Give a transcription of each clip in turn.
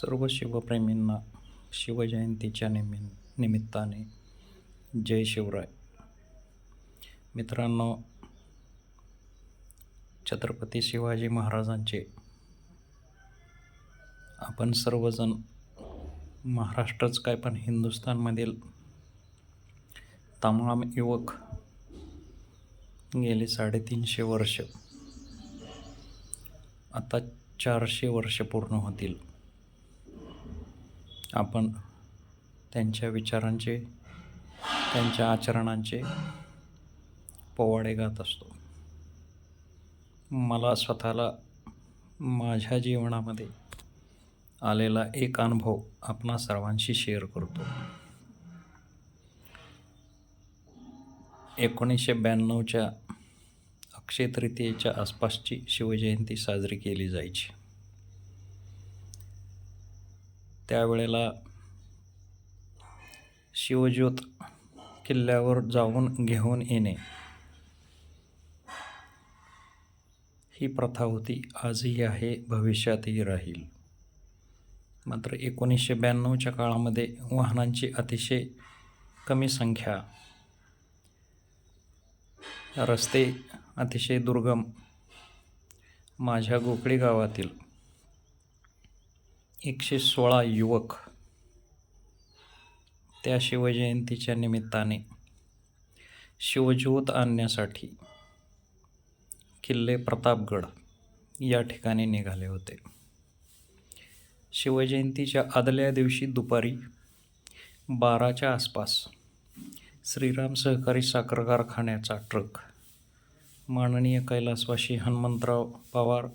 सर्व शिवप्रेमींना शिवजयंतीच्या निमि निमित्ताने जय शिवराय. मित्रांनो छत्रपती शिवाजी महाराजांचे आपण सर्वजण महाराष्ट्रच काय पण हिंदुस्थानमधील तमाम युवक गेले साडेतीनशे वर्ष. आता चारशे वर्ष पूर्ण होतील. आपण त्यांच्या विचारांचे त्यांच्या आचरणांचे पोवाडे गात असतो. मला स्वतःला माझ्या जीवनामध्ये आलेला एक अनुभव आपणा सर्वांशी शेअर करतो. एकोणीसशे ब्याण्णवच्या अक्षय तृतीयेच्या आसपासची शिवजयंती साजरी केली जायची. त्यावेळेला शिवज्योत किल्ल्यावर जाऊन घेऊन येणे. ही प्रथा होती. आजही आहे. भविष्यातही राहील. मात्र एकोणीसशे ब्याण्णवच्या काळामध्ये वाहनांची अतिशय कमी संख्या रस्ते अतिशय दुर्गम माझ्या गोकळी गावातील एकशे सोळा युवक त्या शिवजयंतीच्या निमित्ताने शिवज्योत आणण्यासाठी किल्ले प्रतापगड या ठिकाणी निघाले होते. शिवजयंतीच्या आदल्या दिवशी दुपारी बाराच्या आसपास श्रीराम सहकारी साखर कारखान्याचा ट्रक माननीय कैलासवासी हनुमंतराव पवार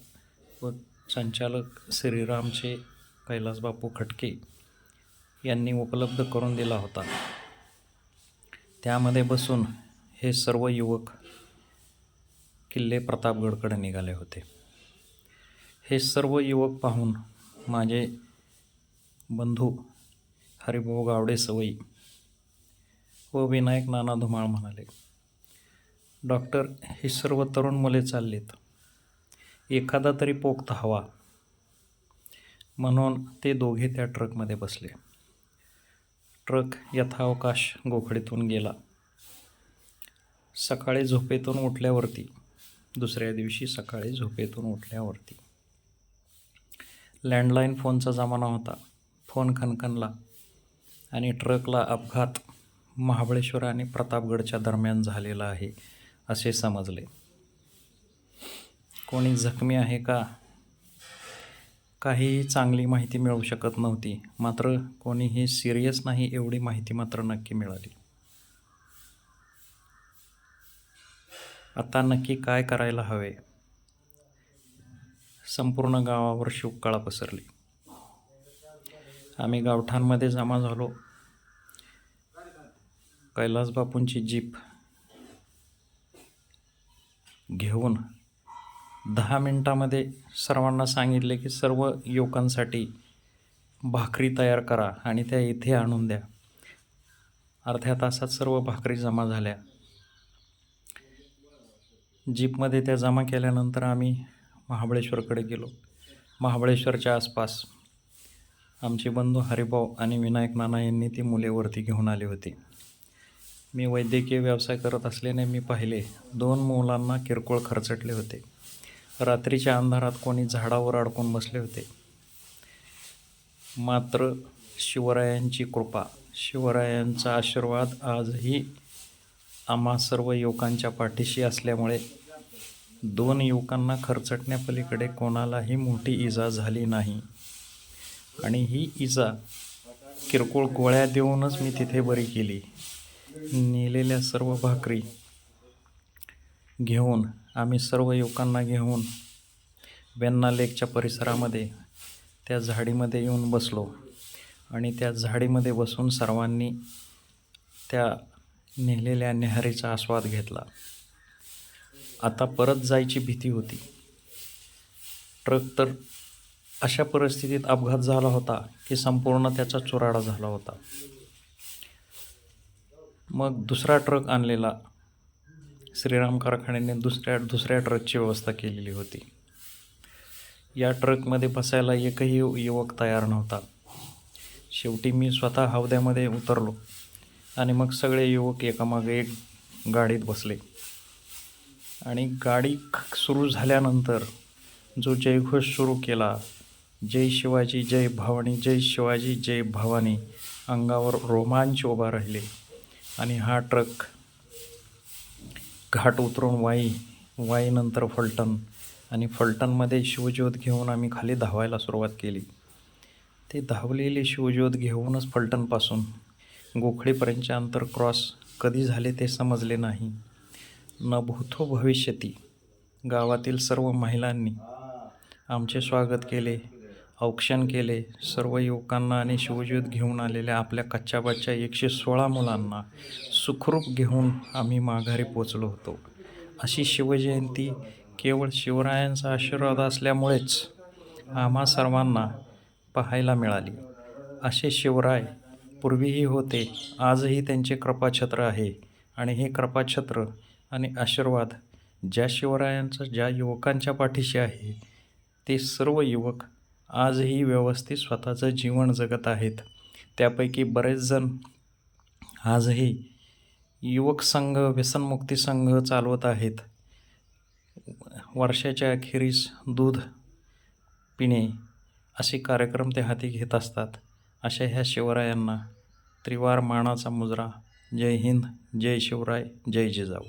व संचालक श्रीरामचे कैलासबापू खटके यांनी उपलब्ध करून दिला होता. त्यामध्ये बसून हे सर्व युवक किल्ले प्रतापगडकडे निघाले होते. हे सर्व युवक पाहून माझे बंधू हरिभाऊ गावडे सवई व विनायक नाना धुमाळ म्हणाले डॉक्टर ही सर्व तरुण मुले चाललीत. एखादा तरी पोक्त हवा. म्हणून ते दोघे त्या ट्रकमध्ये बसले. ट्रक यथावकाश गोखडीतून गेला. सकाळी झोपेतून उठल्यावरती दुसऱ्या दिवशी सकाळी झोपेतून उठल्यावरती. लँडलाईन फोनचा जमाना होता. फोन खनखनला आणि ट्रकला अपघात महाबळेश्वर आणि प्रतापगडच्या दरम्यान झालेला आहे असे समजले. कोणी जखमी आहे का? काहीही चांगली माहिती मिळू शकत नव्हती. मात्र कोणीही सिरियस नाही एवढी माहिती मात्र नक्की मिळाली. आता नक्की काय करायला हवे? संपूर्ण गावावर शुककाळा पसरली. आम्ही गावठाणमध्ये जमा झालो. कैलासबापूंची जीप घेऊन दहा मिनटामध्ये सर्वांना सांगितले की सर्व युवकांसाठी भाकरी तयार करा आणि त्या इथे आणून द्या. अर्ध्या तासात सर्व भाकरी जमा झाल्या. जीपमध्ये त्या जमा केल्यानंतर आम्ही महाबळेश्वरकडे गेलो. महाबळेश्वरच्या आसपास आमचे बंधू हरिभाऊ आणि विनायक नाना यांनी ती मुले वरती घेऊन आली होती. मी वैद्यकीय व्यवसाय करत असल्याने मी पाहिले दोन मुलांना किरकोळ खर्चटले होते. रात्रीच्या अंधारात कोणी झाडावर अडकून बसले होते. मात्र शिवरायांची कृपा शिवरायांचा आशीर्वाद आजही आम्हा सर्व युवकांच्या पाठीशी असल्यामुळे दोन युवकांना खरचटण्यापलीकडे कोणालाही मोठी इजा झाली नाही. आणि ही इजा किरकोळ गोळ्या देऊनच मी तिथे बरी केली. नेलेल्या सर्व भाकरी घेऊन आम्ही सर्व युवकांना घेऊन वेन्ना लेकच्या परिसरामध्ये त्या झाडीमध्ये येऊन बसलो. आणि त्या झाडीमध्ये बसून सर्वांनी त्या नेलेल्या नेहरीचा आस्वाद घेतला. आता परत जायची भीती होती. ट्रक तर अशा परिस्थितीत अपघात झाला होता की संपूर्ण त्याचा चुराडा झाला होता. मग दुसरा ट्रक आणलेला श्रीराम कारखान्याने दुसऱ्या दुसऱ्या ट्रकची व्यवस्था केलेली होती. या ट्रकमध्ये बसायला एकही युवक तयार नव्हता. शेवटी मी स्वतः हौद्यामध्ये उतरलो आणि मग सगळे युवक एकामागे एक गाडीत बसले. आणि गाडी सुरू झाल्यानंतर जो जयघोष सुरू केला जय शिवाजी जय भवानी जय शिवाजी जय भवानी अंगावर रोमांच उभा राहिले आणि हा ट्रक घाट उतरून वाई वाईनंतर फलटण आणि फलटणमध्ये शिवज्योत घेऊन आम्ही खाली धावायला सुरुवात केली. ते धावलेले शिवज्योत घेऊनच फलटणपासून गोखळीपर्यंतचे अंतर क्रॉस कधी झाले ते समजले नाही. न भूतो भविष्यती गावातील सर्व महिलांनी आमचे स्वागत केले. औक्षण केले. सर्व युवकांना आणि शिवज्योत घेऊन आलेल्या आपल्या कच्च्या बच्च्या एकशे सोळा मुलांना सुखरूप घेऊन आम्ही माघारी पोचलो होतो. अशी शिवजयंती केवळ शिवरायांचा आशीर्वाद असल्यामुळेच आम्हा सर्वांना पाहायला मिळाली. असे शिवराय पूर्वीही होते आजही त्यांचे कृपाछत्र आहे आणि हे कृपाछत्र आणि आशीर्वाद ज्या शिवरायांचा ज्या युवकांच्या पाठीशी आहे ते सर्व युवक आजही व्यवस्थित स्वतःचं जीवन जगत आहेत. त्यापैकी बरेचजण आजही युवक संघ व्यसनमुक्ती संघ चालवत आहेत. वर्षाच्या अखेरीस दूध पिणे असे कार्यक्रम ते हाती घेत असतात. अशा ह्या शिवरायांना त्रिवार मानाचा मुजरा. जय हिंद जय शिवराय जय जिजाऊ.